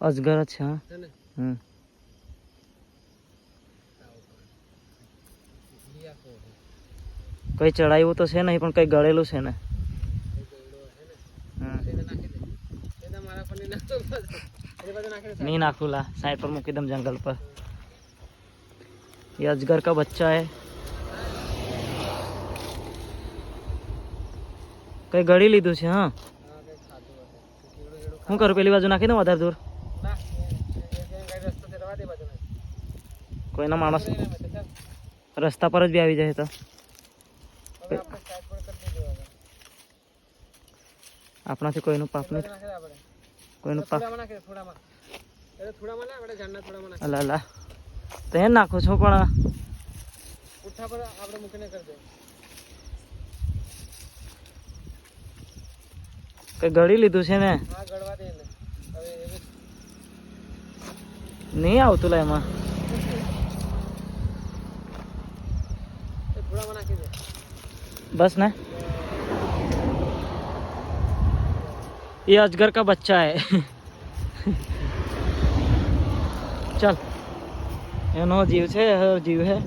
અજગર જ છે હા છે ને હમ લીયા કો કઈ ચડાવ્યું તો છે નહીં પણ કઈ ગળેલું છે ને એ ગયડો હે ને હમ તેને નાખી દે એને મારા પર નહીં નાખતો એ બધું નાખી દે नहीं नाखू ला साइड पर मूकी दम जंगल पर ये अजगर का बच्चा है કઈ ગળી લીધું છે હા હા કઈ ખાતું હશે કીડો જેડો શું કરું પેલી બાજુ નાખી દઉં વધારે દૂર કોઈના માણસ રસ્તા પર જ બી આવી જાય તો. આપણાથી કોઈનું પાપ નહીં. કોઈનું પાપ. નાખી અલા અલા. તો નાખું પણ. પુઠ્ઠા પર આપણે મૂકીને કરી દે. કઈ ગળી લીધું છે ને? હા ગળવા દે એને. नहीं आवतुला एमा बस ना। ये अजगर का बच्चा है। चल। एनो जीव से जीव है।